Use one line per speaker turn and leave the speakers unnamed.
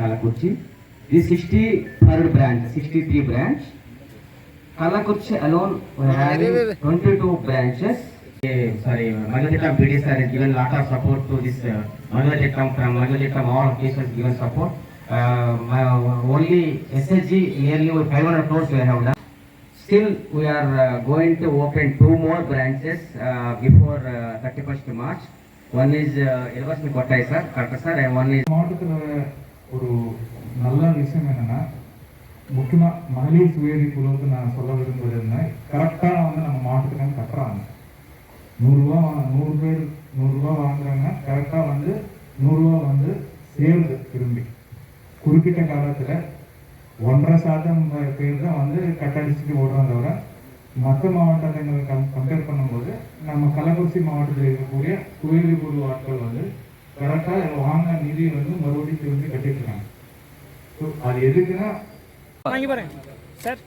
కలకుర్చి ఇది sixty third branch sixty three branch Kallakurichi alone twenty two branches sorry, Mangajatam BDSR has given lot of support to this uh, Mangajatam from Mangajatam all cases given support. Only SSG nearly 500 crores we have done. Still, we are going to open two more branches before 31st March. One is இலவசம் கோட்டை sir கரெக்டாக sir one is
மாவட்டத்தில் ஒரு நல்ல விஷயம் என்னென்னா முக்கியமாக மகளிர் சுயநிதி குழு வந்து நான் சொல்ல விரும்புவது கரெக்டாக வந்து நம்ம மாவட்டத்துக்கு கட்டுறாங்க நூறுரூவா நூறு பேர் நூறுரூவா வாங்குறாங்க கரெக்டாக வந்து நூறுரூவா வந்து சேருது திரும்பி குறிப்பிட்ட காலத்தில் ஒன்றரை சாதம் பேர் தான் வந்து கட்டடிச்சுட்டு ஓடுறாங்க தவிர மற்ற மாவட்டங்களை கம் கம்பேர் பண்ணும்போது நம்ம கள்ளக்குறிச்சி மாவட்டத்தில் இருக்கக்கூடிய சுயேதி குழு ஆட்கள் வந்து கரெக்டாக வாங்கின நிதியை வந்து மறுபடியும் திரும்பி கட்டிட்டு இருக்காங்க ஸோ அது எதுக்குன்னா
சார்.